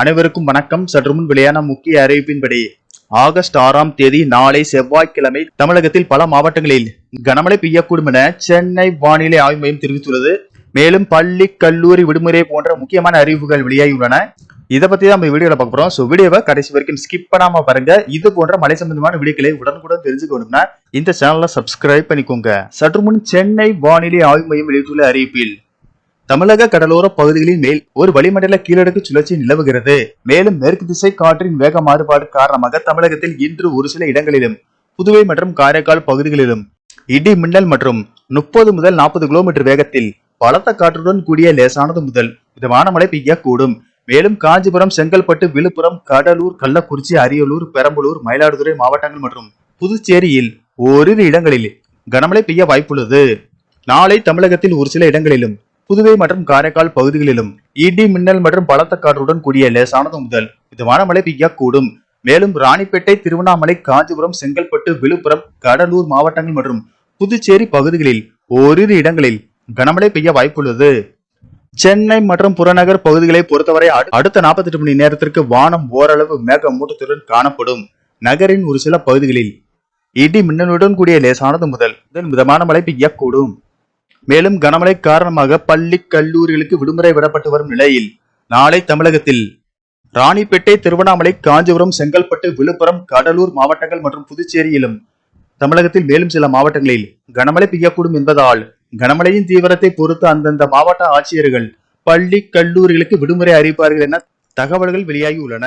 அனைவருக்கும் வணக்கம். சற்று முன் வெளியான முக்கிய அறிவிப்பின்படி ஆகஸ்ட் ஆறாம் தேதி நாளை செவ்வாய்க்கிழமை தமிழகத்தில் பல மாவட்டங்களில் கனமழை பெய்யக்கூடும் என சென்னை வானிலை ஆய்வு மையம் தெரிவித்துள்ளது. மேலும் பள்ளி கல்லூரி விடுமுறை போன்ற முக்கியமான அறிவிப்புகள் வெளியாகியுள்ளன. இதை பத்தி தான் நம்ம வீடியோல பார்க்க போறோம். ஸோ வீடியோவை கடைசி வரைக்கும் ஸ்கிப் பண்ணாம பாருங்க. இது போன்ற மலை சம்பந்தமான வீடியோக்களை உடனுக்குடன் தெரிஞ்சுக்கணும்னா இந்த சேனலை சப்ஸ்கிரைப் பண்ணிக்கோங்க. சற்று முன் சென்னை வானிலை ஆய்வு மையம் வெளியிட்டுள்ள அறிவிப்பில் தமிழக கடலோர பகுதிகளின் மேல் ஒரு வளிமண்டல கீழடுக்கு சுழற்சி நிலவுகிறது. மேலும் மேற்கு திசை காற்றின் வேக மாறுபாடு காரணமாக தமிழகத்தில் இன்று ஒரு சில இடங்களிலும் புதுவை மற்றும் காரைக்கால் பகுதிகளிலும் இடி மின்னல் மற்றும் முப்பது முதல் நாற்பது கிலோமீட்டர் வேகத்தில் பலத்த காற்றுடன் கூடிய லேசானது முதல் மிதமான மழை பெய்யக்கூடும். மேலும் காஞ்சிபுரம் செங்கல்பட்டு விழுப்புரம் கடலூர் கள்ளக்குறிச்சி அரியலூர் பெரம்பலூர் மயிலாடுதுறை மாவட்டங்கள் மற்றும் புதுச்சேரியில் ஓரிரு இடங்களில் கனமழை பெய்ய வாய்ப்புள்ளது. நாளை தமிழகத்தில் ஒரு சில இடங்களிலும் புதுவை மற்றும் காரைக்கால் பகுதிகளிலும் இடி மின்னல் மற்றும் பலத்த காற்றுடன் கூடிய லேசானது முதல் மிதமான மழை பெய்யக்கூடும். மேலும் ராணிப்பேட்டை திருவண்ணாமலை காஞ்சிபுரம் செங்கல்பட்டு விழுப்புரம் கடலூர் மாவட்டங்கள் மற்றும் புதுச்சேரி பகுதிகளில் ஓரிரு இடங்களில் கனமழை பெய்ய வாய்ப்புள்ளது. சென்னை மற்றும் புறநகர் பகுதிகளை பொறுத்தவரை அடுத்த அடுத்த 48 மணி நேரத்திற்கு வானம் ஓரளவு மேகமூட்டத்துடன் காணப்படும். நகரின் ஒரு சில பகுதிகளில் இடி மின்னலுடன் கூடிய லேசானது முதல் முதல் மிதமான மழை பெய்யக்கூடும். மேலும் கனமழை காரணமாக பள்ளி கல்லூரிகளுக்கு விடுமுறை விடப்பட்டு வரும் நிலையில் நாளை தமிழகத்தில் ராணிப்பேட்டை திருவண்ணாமலை காஞ்சிபுரம் செங்கல்பட்டு விழுப்புரம் கடலூர் மாவட்டங்கள் மற்றும் புதுச்சேரியிலும் தமிழகத்தில் மேலும் சில மாவட்டங்களில் கனமழை பெய்யக்கூடும் என்பதால் கனமழையின் தீவிரத்தை பொறுத்து அந்தந்த மாவட்ட ஆட்சியர்கள் பள்ளி கல்லூரிகளுக்கு விடுமுறை அறிவிப்பார்கள் என தகவல்கள் வெளியாகி உள்ளன